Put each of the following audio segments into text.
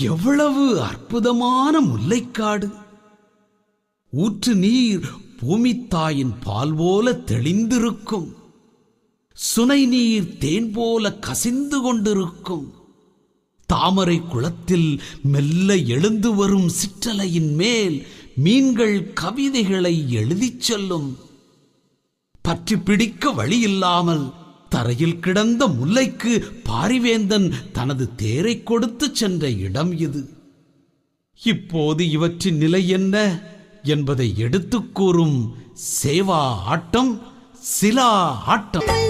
எவ்வளவு அற்புதமான முல்லைக்காடு. ஊற்று நீர் பூமித்தாயின் பால் போல தெளிந்திருக்கும். சுனை நீர் தேன் போல கசிந்து கொண்டிருக்கும். தாமரை குளத்தில் மெல்ல எழுந்து வரும் சிற்றலையின் மேல் மீன்கள் கவிதைகளை எழுதிச் செல்லும். பற்றி பிடிக்க வழியில்லாமல் தரையில் கிடந்த முல்லைக்கு பாரிவேந்தன் தனது தேரை கொடுத்து சென்ற இடம் இது. இப்போது இவற்றின் நிலை என்ன என்பதை எடுத்துக் கூறும் சேவா ஆட்டம் சிலா ஆட்டம்.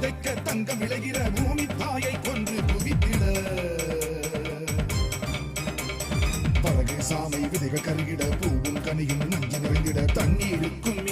விதைக்க தங்கம் விளைகிற பூமி தாயை கொன்று குவித்திட. பழகு சாமை விதைகள் கருகிட பூவும் கனியும் நஞ்சு நிறைந்திட தண்ணீருக்கும்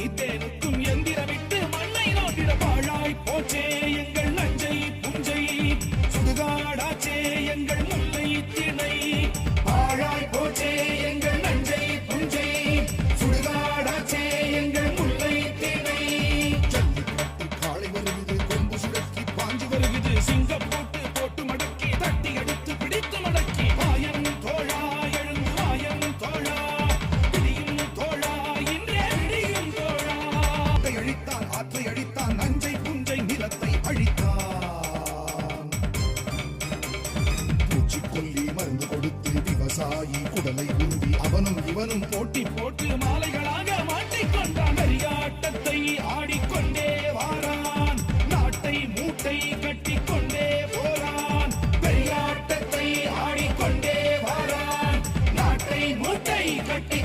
நடனத்தை ஆடிக்கொண்டே வாரான். நாட்டை மூட்டை கட்டிக்கொண்டே போறான். பெரியாட்டத்தை ஆடிக்கொண்டே வாரான். நாட்டை மூட்டை கட்டி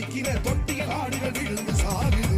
வைக்கிற தொட்டிய ஆடுகள் விழுந்து சாகுது.